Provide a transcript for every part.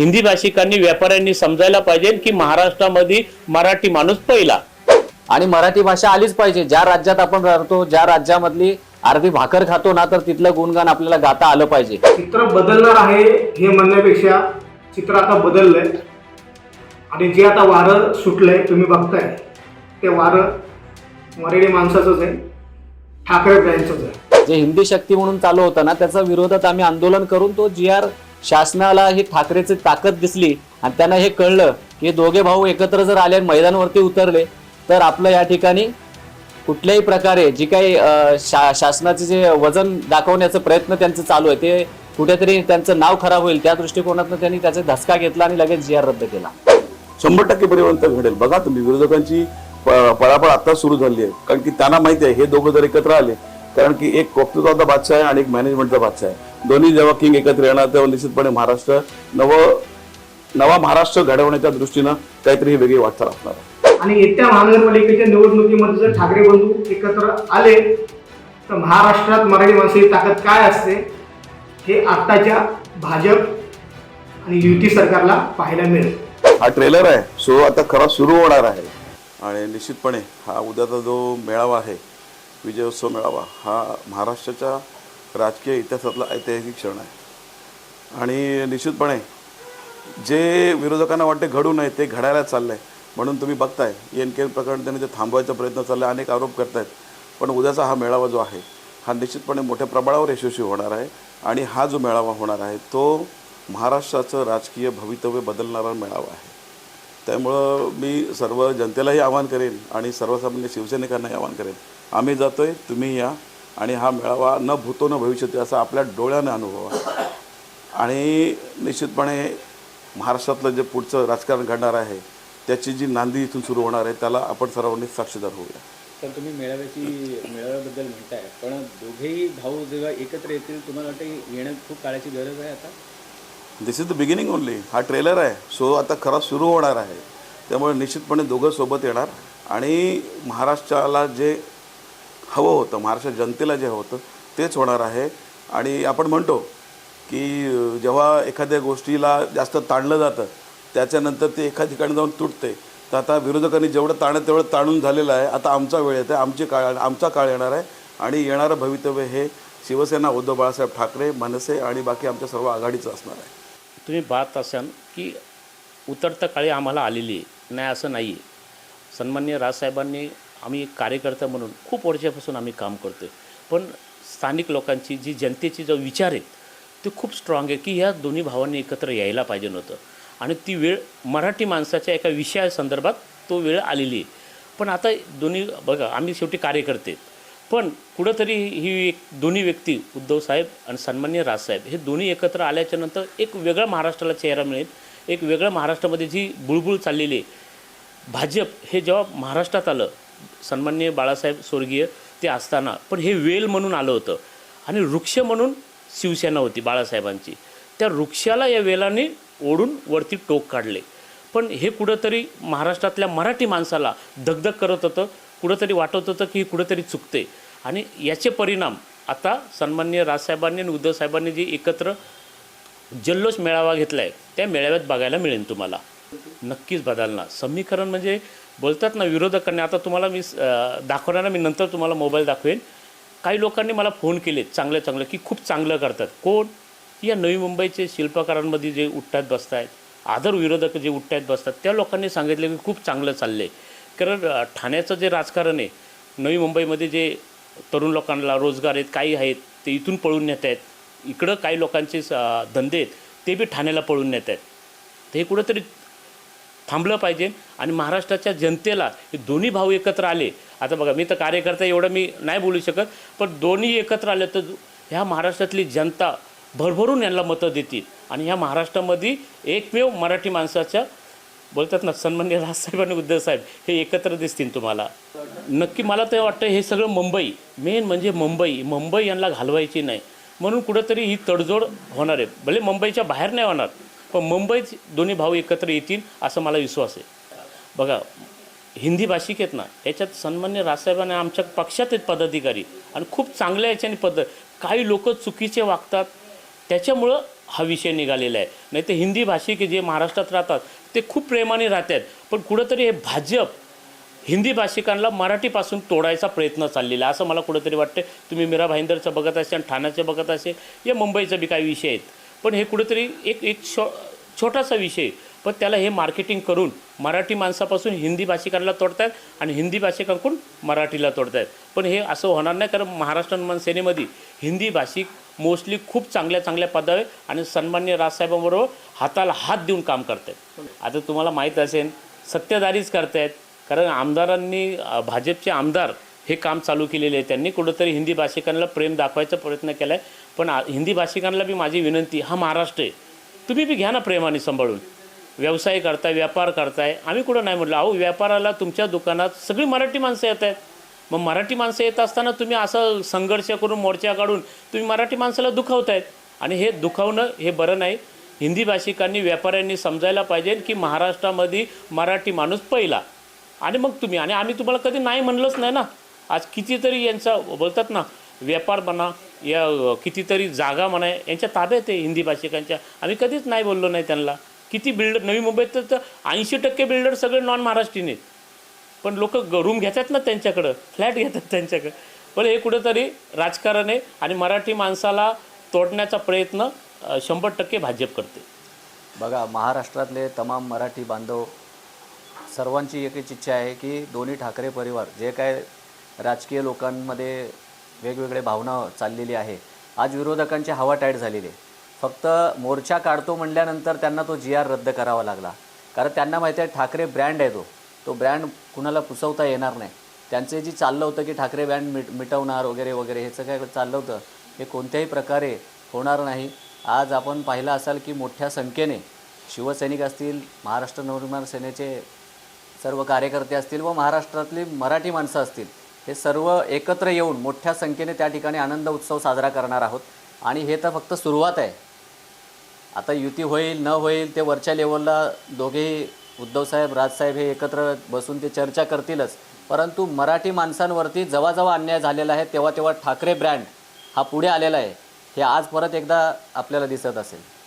हिंदी भाषिकांनी व्यापाऱ्यांनी समजायला पाहिजे की महाराष्ट्रामध्ये मराठी माणूस पहिला. आणि मराठी भाषा आलीच पाहिजे. ज्या राज्यात आपण राहतो ज्या राज्यामधली अर्धी भाकर खातो ना तर तिथलं गुणगान आपल्याला गाता आलं पाहिजे. चित्र बदलणार आहे हे म्हणण्यापेक्षा चित्र आता बदललंय. आणि जे आता वारं सुटलंय तुम्ही बघताय ते वारं मराठी माणसाचंच आहे ठाकरे ब्रँडचंच आहे. जे हिंदी शक्ती म्हणून चालू होतं ना त्याच्या विरोधात आम्ही आंदोलन करून तो जी आर शासनाला ही ठाकरेची ताकद दिसली आणि त्यांना हे कळलं की दोघे भाऊ एकत्र जर आले आणि मैदानावरती उतरले तर आपलं या ठिकाणी कुठल्याही प्रकारे जी काही शा शासनाचे जे वजन दाखवण्याचा प्रयत्न त्यांचं चालू आहे ते कुठेतरी त्यांचं नाव खराब होईल त्या दृष्टिकोनातून त्यांनी त्याचा धसका घेतला आणि लगेच जी आर रद्द केला. शंभर टक्के परिवर्तन घडेल. बघा तुम्ही विरोधकांची पळापळ आता सुरू झाली आहे. कारण की त्यांना माहिती आहे हे दोघं जर एकत्र आले कारण की एक वक्तृत्वाचा बादशाह आहे आणि एक मॅनेजमेंटचा बादशाह आहे. दोन्ही जेव्हा किंग एकत्र येणार तेव्हा निश्चितपणे महाराष्ट्र नव नवा महाराष्ट्र घडवण्याच्या दृष्टीनं काहीतरी ही वेगळी वाटचाल असणार आहे. आणि येत्या महानगरपालिकेच्या निवडणुकीमध्ये जर ठाकरे बंधू एकत्र आले तर महाराष्ट्रात मराठी माणसाची ताकद काय असते हे आत्ताच्या भाजप आणि युती सरकारला पाहायला मिळेल. हा ट्रेलर आहे. शो आता खरा सुरू होणार आहे. आणि निश्चितपणे हा उद्याचा जो मेळावा आहे विजयोत्सव मेळावा हा महाराष्ट्राच्या राजकीय इतिहासातला ऐतिहासिक क्षण आहे. आणि निश्चितपणे जे विरोधकांना वाटते घडू नये ते घडायला चाललंय. म्हणून तुम्ही बघताय एन के प्रकरण त्यांनी ते थांबवायचा प्रयत्न चालला आहे अनेक आरोप करतायत. पण उद्याचा हा मेळावा जो आहे हा निश्चितपणे मोठ्या प्रमाणावर यशस्वी होणार आहे. आणि हा जो मेळावा होणार आहे तो महाराष्ट्राचं राजकीय भवितव्य बदलणारा मेळावा आहे. त्यामुळं मी सर्व जनतेलाही आवाहन करेन आणि सर्वसामान्य शिवसैनिकांनाही आवाहन करेन. आम्ही जातो आहे तुम्ही या. आणि हा मेळावा न भूतो न भविष्यती असा आपल्या डोळ्याने अनुभवा आणि निश्चितपणे महाराष्ट्रातलं जे पुढचं राजकारण घडणार आहे त्याची जी नांदी इथून सुरू होणार आहे त्याला आपण सर्वांनी साक्षीदार होऊया. तर तुम्ही मेळाव्याची मेळाव्याबद्दल म्हणताय पण दोघेही भाऊ जेव्हा एकत्र येतील तुम्हाला वाटतं येण्यात खूप काळाची गरज आहे आता? This is the beginning only हा ट्रेलर आहे. शो आता खरा सुरू होणार आहे. त्यामुळे निश्चितपणे दोघं सोबत येणार. आणि महाराष्ट्राला जे हवं होतं. महाराष्ट्र जनतेला जे हवं होतं तेच होणार आहे. आणि आपण म्हणतो की जेव्हा एखाद्या गोष्टीला जास्त ताणलं जातं त्याच्यानंतर ते एका ठिकाणी जाऊन तुटते. तर आता विरोधकांनी जेवढं ताणं तेवढं ताणून झालेलं आहे. आता आमचा वेळ येते आमची काळ आमचा काळ येणार आहे. आणि येणारं भवितव्य हे शिवसेना उद्धव बाळासाहेब ठाकरे मनसे आणि बाकी आमच्या सर्व आघाडीचं असणार आहे. तुम्ही पाहत असाल की उतरता काळी आम्हाला आलेली आहे. नाही असं नाही सन्मान्य राजसाहेबांनी आम्ही एक कार्यकर्ता म्हणून खूप वर्षापासून आम्ही काम करतो आहे पण स्थानिक लोकांची जी जनतेची जो विचार आहेत ते खूप स्ट्रॉंग आहे की ह्या दोन्ही भावांनी एकत्र यायला पाहिजे नव्हतं. आणि ती वेळ मराठी माणसाच्या एका विषयासंदर्भात तो वेळ आलेली आहे. पण आता दोन्ही बघा आम्ही शेवटी कार्यकर्ते पण कुठंतरी ही एक दोन्ही व्यक्ती उद्धव साहेब आणि सन्मान्य राजसाहेब हे दोन्ही एकत्र आल्याच्यानंतर एक वेगळा महाराष्ट्राला चेहरा मिळेल. एक वेगळं महाराष्ट्रामध्ये जी बुळबुळ चाललेली आहे. भाजप हे जेव्हा महाराष्ट्रात आलं सन्मान्य बाळासाहेब स्वर्गीय ते असताना पण हे वेल म्हणून आलं होतं. आणि वृक्ष म्हणून शिवसेना होती बाळासाहेबांची. त्या वृक्षाला या वेलाने ओढून वरती टोक काढले. पण हे कुठंतरी महाराष्ट्रातल्या मराठी माणसाला दगदग करत होतं कुठंतरी वाटत होतं की हे कुठंतरी चुकते आणि याचे परिणाम आता सन्मान्य राजसाहेबांनी आणि उद्धवसाहेबांनी जे एकत्र जल्लोष मेळावा घेतला आहे त्या मेळाव्यात बघायला मिळेल तुम्हाला. नक्कीच बदलणार. समीकरण म्हणजे बोलतात ना विरोधकांनी. आता तुम्हाला मी दाखवणार ना मी नंतर तुम्हाला मोबाईल दाखवेन. काही लोकांनी मला फोन केले चांगलं चांगलं की खूप चांगलं करतात. कोण? या नवी मुंबईचे शिल्पकारांमध्ये जे उठ्ठात बसत आहेत आदर विरोधक जे उठ्ठात बसतात त्या लोकांनी सांगितलं की खूप चांगलं चाललं आहे कारण ठाण्याचं जे राजकारण आहे नवी मुंबईमध्ये जे तरुण लोकांना रोजगार आहेत काही आहेत ते इथून पळून नेत आहेत. इकडं काही लोकांचे धंदे आहेत ते बी ठाण्याला पळून नेत आहेत. ते कुठंतरी थांबलं पाहिजे. आणि महाराष्ट्राच्या जनतेला हे दोन्ही भाऊ एकत्र आले. आता बघा मी तर कार्यकर्ता एवढं मी नाही बोलू शकत पण दोन्ही एकत्र आले तर ह्या महाराष्ट्रातली जनता भरभरून यांना मतं देतील. आणि ह्या महाराष्ट्रामध्ये एकमेव मराठी माणसाच्या बोलतात ना सन्मान्य राजसाहेब आणि उद्धवसाहेब हे एकत्र दिसतील तुम्हाला. नक्की मला तर वाटतं हे सगळं मुंबई मेन म्हणजे मुंबई. मुंबई यांना घालवायची नाही. म्हणून कुठंतरी ही तडजोड होणार आहे. भले मुंबईच्या बाहेर नाही होणार पण मुंबईत दोन्ही भाऊ एकत्र येतील असं मला विश्वास आहे. बघा हिंदी भाषिक आहेत ना याच्यात सन्मान्य राजसाहेबांना आमच्या पक्षात आहेत पदाधिकारी आणि खूप चांगल्या याच्याने पद्धत काही लोक चुकीचे वागतात त्याच्यामुळं हा विषय निघालेला आहे. नाही तर हिंदी भाषिक जे महाराष्ट्रात राहतात ते खूप प्रेमाने राहतात. पण कुठंतरी हे भाजप हिंदी भाषिकांना मराठीपासून तोडायचा प्रयत्न चाललेला आहे असं मला कुठंतरी वाटतं तुम्ही मीरा भाईंदरचं बघत असेल ठाण्याचं बघत असेल या मुंबईचं बी काही विषय आहेत. पण हे कुठंतरी एक एक छो छोटासा विषय. पण त्याला हे मार्केटिंग करून मराठी माणसापासून हिंदी भाषिकांना तोडतायत आणि हिंदी भाषिकांकडून मराठीला तोडतायत. पण हे असं होणार नाही कारण महाराष्ट्र मन सेनेमध्ये हिंदी भाषिक मोस्टली खूप चांगल्या चांगल्या पदावे आणि सन्मान्य राजसाहेबांबरोबर हाताला हात देऊन काम करतायत. आता तुम्हाला माहीत असेल सत्तेदारीच करतायत. कारण आमदारांनी भाजपचे आमदार हे काम चालू केलेले आहे. त्यांनी कुठंतरी हिंदी भाषिकांना प्रेम दाखवायचा प्रयत्न केला आहे पण हिंदी भाषिकांना बी माझी विनंती हा महाराष्ट्र आहे. तुम्ही बी घ्या ना प्रेमाने सांभाळून. व्यवसाय करताय व्यापार करताय. आम्ही कुठं नाही म्हटलं अहो व्यापाराला तुमच्या दुकानात सगळी मराठी माणसं येत आहेत. मग मराठी माणसं येत असताना तुम्ही असं संघर्ष करून मोर्चा काढून तुम्ही मराठी माणसाला दुखावतायत. आणि हे दुखावणं हे बरं नाही. हिंदी भाषिकांनी व्यापाऱ्यांनी समजायला पाहिजे की महाराष्ट्रामध्ये मराठी माणूस पहिला. आणि मग तुम्ही आणि आम्ही तुम्हाला कधी नाही म्हणलंच नाही ना. आज कितीतरी यांचा बोलतात ना व्यापार म्हणा या कितीतरी जागा म्हणा यांच्या ताब्यात आहे हिंदी भाषिकांच्या. आम्ही कधीच नाही बोललो नाही त्यांना. किती बिल्डर नवी मुंबईत तर ऐंशी टक्के बिल्डर सगळे नॉन महाराष्ट्रीयन आहेत. पण लोक रूम घेतात ना त्यांच्याकडं फ्लॅट घेतात त्यांच्याकडं. पण हे कुठेतरी राजकारण आहे आणि मराठी माणसाला तोडण्याचा प्रयत्न शंभर टक्के भाजप करते. बघा महाराष्ट्रातले तमाम मराठी बांधव सर्वांची एकच इच्छा आहे की दोन्ही ठाकरे परिवार जे काय राजकीय लोकांमध्ये वेगवेगळे भावना चाललेली आहे. आज विरोधकांची हवा टाईट झालेली आहे. फक्त मोर्चा काढतो म्हणल्यानंतर त्यांना तो जी आर रद्द करावा लागला. कारण त्यांना माहिती आहे ठाकरे ब्रँड आहे तो. तो ब्रँड कुणाला पुसवता येणार नाही. त्यांचे जी चाललं होतं की ठाकरे ब्रँड मिट मिटवणार वगैरे वगैरे ह्याचं काय चाललं होतं. हे कोणत्याही प्रकारे होणार नाही. आज आपण पाहिलं असाल की मोठ्या संख्येने शिवसैनिक असतील महाराष्ट्र नवनिर्माण सेनेचे सर्व कार्यकर्ते असतील व महाराष्ट्रातली मराठी माणसं असतील. हे सर्व एकत्र येऊन मोठ्या संख्येने त्या ठिकाणी आनंद उत्सव साजरा करणार आहोत. आणि हे तर फक्त सुरुवात आहे. आता युती होईल न होईल ते वरच्या लेवलला दोघेही उद्धवसाहेब राजसाहेब हे एकत्र बसून ते चर्चा करतीलच. परंतु मराठी माणसांवरती जेव्हा अन्याय झालेला आहे. तेव्हा तेव्हा ठाकरे ब्रँड हा पुढे आलेला आहे. हे आज परत एकदा आपल्याला दिसत असेल.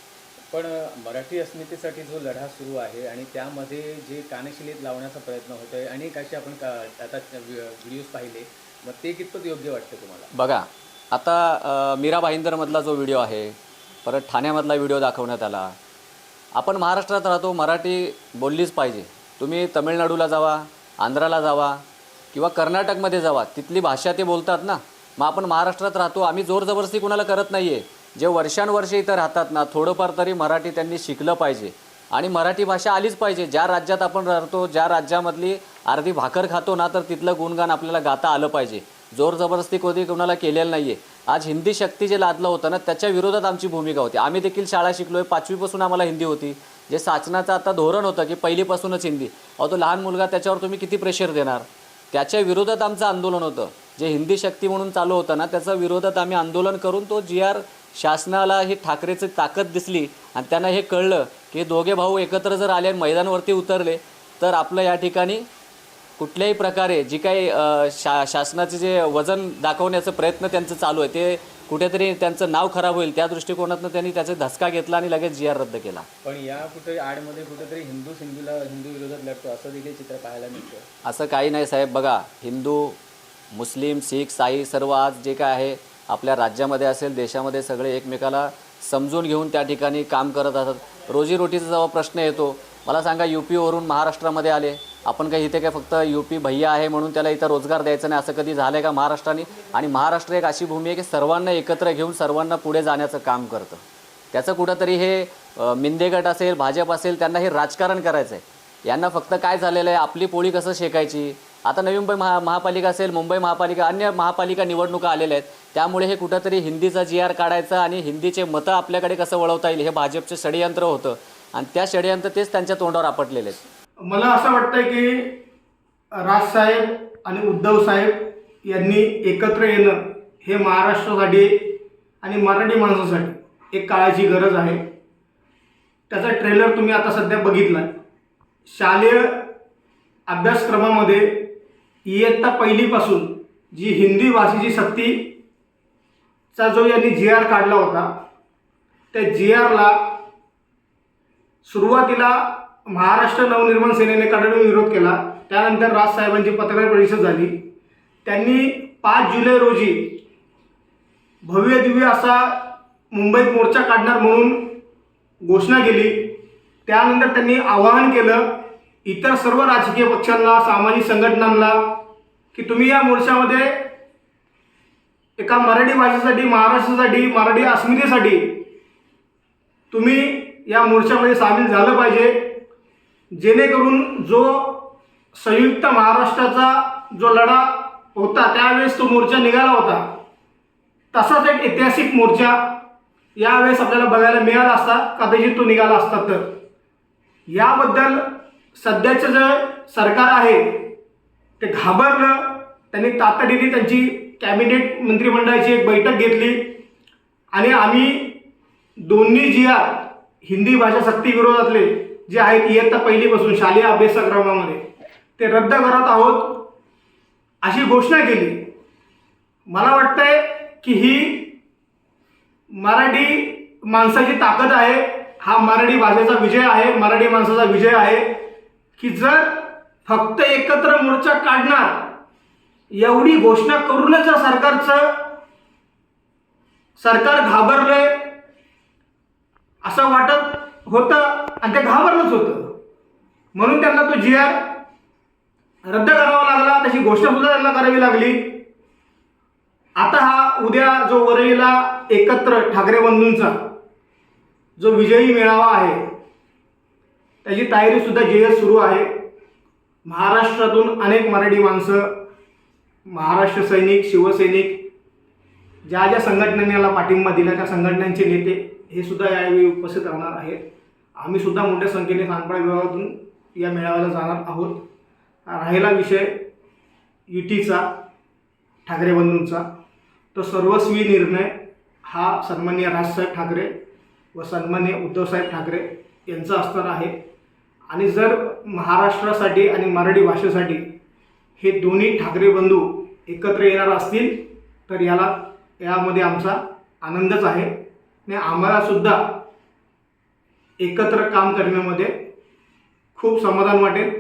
पण मराठी अस्मितेसाठी जो लढा सुरू आहे आणि त्यामध्ये जे कानशिलेत लावण्याचा प्रयत्न होतो आहे अनेक असे आपण का आता व्हिडिओज पाहिले मग ते कितपत योग्य वाटतं तुम्हाला? बघा आता मीरा भाईंदरमधला जो व्हिडिओ आहे परत ठाण्यामधला व्हिडिओ दाखवण्यात आला. आपण महाराष्ट्रात राहतो मराठी बोललीच पाहिजे. तुम्ही तमिळनाडूला जावा आंध्राला जावा किंवा कर्नाटकमध्ये जावा तिथली भाषा ते बोलतात ना. मग आपण महाराष्ट्रात राहतो आम्ही जोर जबरदस्ती कुणाला करत नाही आहे जे वर्षानुवर्षे इथं राहतात ना थोडंफार तरी मराठी त्यांनी शिकलं पाहिजे. आणि मराठी भाषा आलीच पाहिजे. ज्या राज्यात आपण राहतो ज्या राज्यामधली अर्धी भाकर खातो ना तर तिथलं गुणगान आपल्याला गाता आलं पाहिजे. जोर जबरदस्ती कधी कोणाला केलेलं नाही आहे आज हिंदी शक्ती जे लादलं होतं ना त्याच्या विरोधात आमची भूमिका होती. आम्ही देखील शाळा शिकलो आहे पाचवीपासून आम्हाला हिंदी होती. जे साचनाचं आता धोरण होतं की पहिलीपासूनच हिंदी. अहो तो लहान मुलगा त्याच्यावर तुम्ही किती प्रेशर देणार? त्याच्या विरोधात आमचं आंदोलन होतं. जे हिंदी शक्ती म्हणून चालू होतं ना त्याच्या विरोधात आम्ही आंदोलन करून तो जी आर शासनाला ही ठाकरेची ताकद दिसली आणि त्यांना हे कळलं की दोघे भाऊ एकत्र जर आले आणि मैदानावरती उतरले तर आपलं या ठिकाणी कुठल्याही प्रकारे जी काही शा शासनाचे जे वजन दाखवण्याचा प्रयत्न त्यांचं चालू आहे ते कुठेतरी त्यांचं नाव खराब होईल त्या दृष्टिकोनातून त्यांनी त्याचा धसका घेतला आणि लगेच जी आर रद्द केला. पण या कुठे आडमध्ये कुठेतरी हिंदू हिंदूला हिंदू विरोधात लढतो असं देखील चित्र पाहायला मिळतं असं काही नाही साहेब बघा हिंदू मुस्लिम शीख साई सर्व आज जे काय आहे आपल्या राज्यामध्ये असेल देशामध्ये सगळे एकमेकाला समजून घेऊन त्या ठिकाणी काम करत असतात. रोजीरोटीचा जेव्हा प्रश्न येतो मला सांगा यू पीवरून महाराष्ट्रामध्ये आले. आपण काही इथे काय फक्त यू पी भैया आहे म्हणून त्याला इथं रोजगार द्यायचा नाही असं कधी झालं आहे का महाराष्ट्राने? आणि महाराष्ट्र एक अशी भूमी आहे की सर्वांना एकत्र घेऊन सर्वांना पुढे जाण्याचं काम करतं. त्याचं कुठंतरी हे मिंदेगट असेल भाजप असेल त्यांना हे राजकारण करायचं आहे यांना फक्त काय झालेलं आहे? आपली पोळी कसं शेकायची? आता नवी मुंबई महा महापालिका असेल मुंबई महापालिका अन्य महापालिका निवडणुका आलेल्या आहेत. त्यामुळे हे कुठंतरी हिंदीचा जी आर काढायचा आणि हिंदीचे मतं आपल्याकडे कसं वळवता येईल हे भाजपचं षडयंत्र होतं. आणि त्या षडयंत्र तेच त्यांच्या तोंडावर आपटलेले आहेत. मला असं वाटतंय की राजसाहेब आणि उद्धव साहेब यांनी एकत्र येणं हे महाराष्ट्रासाठी आणि मराठी माणसासाठी एक काळाची गरज आहे. त्याचा ट्रेलर तुम्ही आता सध्या बघितला शालेय अभ्यासक्रमामध्ये इयत्ता पहिलीपासून जी हिंदी भाषेची चा जो यांनी जी आर काढला होता त्या जी आरला सुरुवातीला महाराष्ट्र नवनिर्माण सेनेने कडकडून विरोध केला. त्यानंतर राजसाहेबांची पत्रकार परिषद झाली. त्यांनी पाच जुलै रोजी भव्य दिव्य असा मुंबईत मोर्चा काढणार म्हणून घोषणा केली. त्यानंतर त्यांनी आवाहन केलं इतर सर्व राजकीय पक्षांना सामाजिक संघटनांना की तुम्ही या मोर्चामध्ये एका मराठी भाषेसाठी महाराष्ट्रासाठी मराठी अस्मितेसाठी तुम्ही या मोर्चामध्ये सामील झालं पाहिजे. जेणेकरून जो संयुक्त महाराष्ट्राचा जो लढा होता त्यावेळेस तो मोर्चा निघाला होता. तसाच एक ऐतिहासिक मोर्चा यावेळेस आपल्याला बघायला मिळाला असता कदाचित तो निघाला असता तर. याबद्दल सध्याचं जे सरकार आहे ते घाबरलं त्यांनी तातडीने त्यांची कॅबिनेट मंत्रिमंडळाची एक बैठक घेतली आणि आम्ही दोन्ही जी आर हिंदी भाषा सक्ती विरोधातले जे आहेत इयत्ता पहिलीपासून शालेय अभ्यासक्रमामध्ये ते रद्द करत आहोत अशी घोषणा केली. मला वाटतंय की ही मराठी माणसाची ताकद आहे हा मराठी भाषेचा विजय आहे मराठी माणसाचा विजय आहे की जर फक्त एकत्र मोर्चा काढणार एवढी घोषणा करूनच सरकारचं सरकार घाबरलंय. असं वाटत होतं आणि ते घाबरलंच होतं. म्हणून त्यांना तो जी आर रद्द करावा लागला. त्याची घोषणा सुद्धा त्यांना करावी लागली. आता हा उद्या जो वरळीला एकत्र ठाकरे बंधूंचा जो विजयी मेळावा आहे त्याची तयारी सुद्धा जे सुरू आहे. महाराष्ट्रातून अनेक मराठी माणसं महाराष्ट्र सैनिक शिवसैनिक ज्या ज्या संघटनांनी याला पाठिंबा दिला त्या संघटनांचे नेते हे सुद्धा यावेळी उपस्थित राहणार आहेत. आम्ही सुद्धा मोठ्या संख्येने खानपाडा विभागातून या मेळाव्याला जाणार आहोत. राहिला विषय युतीचा ठाकरे बंधूंचा. तो सर्वस्वी निर्णय हा सन्मान्य राजसाहेब ठाकरे व सन्मान्य उद्धवसाहेब ठाकरे यांचा असणार आहे. आणि जर महाराष्ट्रासाठी आणि मराठी भाषेसाठी हे दोन्ही ठाकरे बंधू एकत्र येणार असतील तर याला यामध्ये आमचा आनंदच आहे. आणि आम्हाला सुद्धा एकत्र काम करण्यामध्ये खूप समाधान वाटेल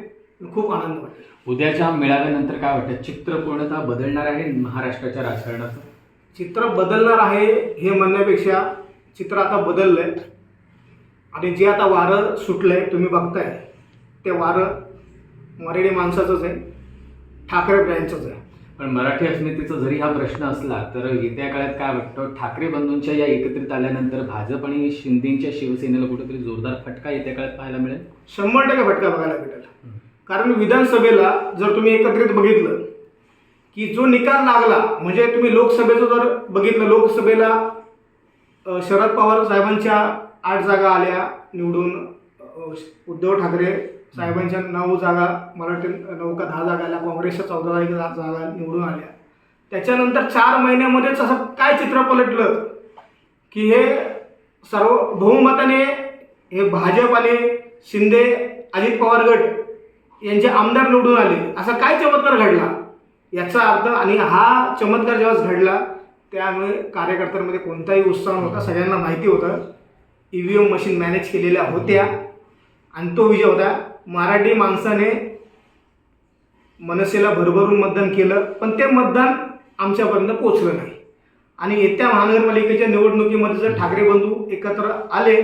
खूप आनंद वाटेल. उद्याच्या मेळाव्यानंतर काय वाटतं? चित्र पूर्णतः बदलणार आहे महाराष्ट्राच्या राजकारणाचं चित्र बदलणार आहे हे म्हणण्यापेक्षा चित्र आता बदललं आहे आणि जे आता वारं सुटलं आहे तुम्ही बघताय ते वारं मराठी माणसाचंच आहे. ठाकरे ब्रँडचंच आहे. पण मराठी अस्मितेचा जरी हा प्रश्न असला तर येत्या काळात काय वाटतं? ठाकरे बंधूंच्या या एकत्रित आल्यानंतर भाजप आणि शिंदेच्या शिवसेनेला कुठेतरी जोरदार फटका येत्या काळात पाहायला मिळेल? शंभर टक्के फटका बघायला भेटेल. कारण विधानसभेला जर तुम्ही एकत्रित बघितलं की जो निकाल लागला म्हणजे तुम्ही लोकसभेचं जर बघितलं लोकसभेला शरद पवार साहेबांच्या आठ जागा आल्या निवडून उद्धव ठाकरे साहेबांच्या नऊ जागा मला वाटतं नऊ का दहा जागा आल्या काँग्रेसच्या चौदा जागा जागा निवडून आल्या. त्याच्यानंतर चार महिन्यामध्येच असं काय चित्र पलटलं? की हे सर्व बहुमताने हे भाजप आणि शिंदे अजित पवार गट यांचे आमदार निवडून आले. असा काय चमत्कार घडला? याचा अर्थ आणि हा चमत्कार जेव्हा घडला त्यामुळे कार्यकर्त्यांमध्ये कोणताही उत्साह नव्हता. सगळ्यांना माहिती होतं. E V M machine manage केलेल्या होत्या. आणि तो विजय होता. मराठी माणसाने मनसेला भरभरून मतदान केलं पण ते मतदान आमच्यापर्यंत पोचलं नाही. आणि येत्या महानगरपालिकेच्या निवडणुकीमध्ये जर ठाकरे बंधू एकत्र आले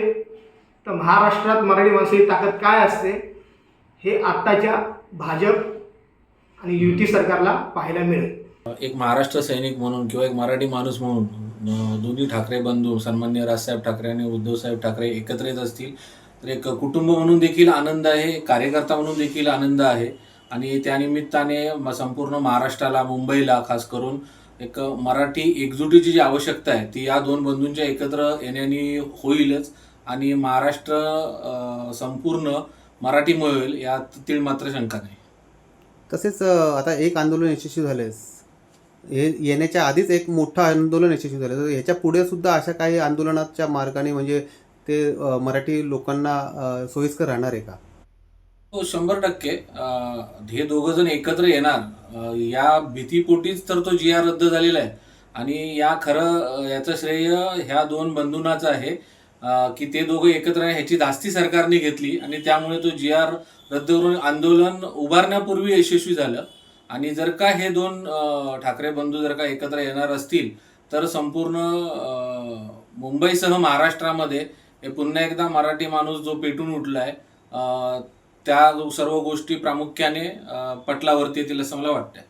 तर महाराष्ट्रात मराठी माणसाची ताकद काय असते हे आत्ताच्या भाजप आणि युती सरकारला पाहायला मिळेल. एक महाराष्ट्र सैनिक म्हणून किंवा एक मराठी माणूस म्हणून दोन्ही ठाकरे बंधू सन्मान्य राजसाहेब ठाकरे आणि उद्धवसाहेब ठाकरे एकत्र येत असतील तर एक कुटुंब म्हणून देखील आनंद आहे कार्यकर्ता म्हणून देखील आनंद आहे. आणि त्यानिमित्ताने संपूर्ण महाराष्ट्राला मुंबईला खास करून एक मराठी एकजुटीची जी आवश्यकता आहे ती या दोन बंधूंच्या एकत्र येण्याने होईलच. आणि महाराष्ट्र संपूर्ण मराठीमुळे होईल यात तीळ मात्र शंका नाही. तसेच आता एक आंदोलन यशस्वी झाले हे येण्याच्या आधीच एक मोठं आंदोलन यशस्वी झालं तर ह्याच्या पुढे सुद्धा अशा काही आंदोलनाच्या मार्गाने म्हणजे ते मराठी लोकांना सोयीस्कर राहणार आहे का? हो शंभर टक्के. हे दोघं जण एकत्र येणार. या भीतीपोटीच तर तो जी आर रद्द झालेला आहे. आणि या खरं याचं श्रेय ह्या दोन बंधूंनाचं आहे. की ते दोघं एकत्र आहे ह्याची धास्ती सरकारने घेतली. आणि त्यामुळे तो जी आर रद्द करून आंदोलन उभारण्यापूर्वी यशस्वी झालं. आणि जर का हे दोन ठाकरे बंधू जर का एकत्र येणार असतील तर संपूर्ण मुंबईसह महाराष्ट्रामध्ये हे पुन्हा एकदा मराठी माणूस जो पेटून उठला आहे त्या सर्व गोष्टी प्रामुख्याने पटलावरती येतील असं मला वाटतंय.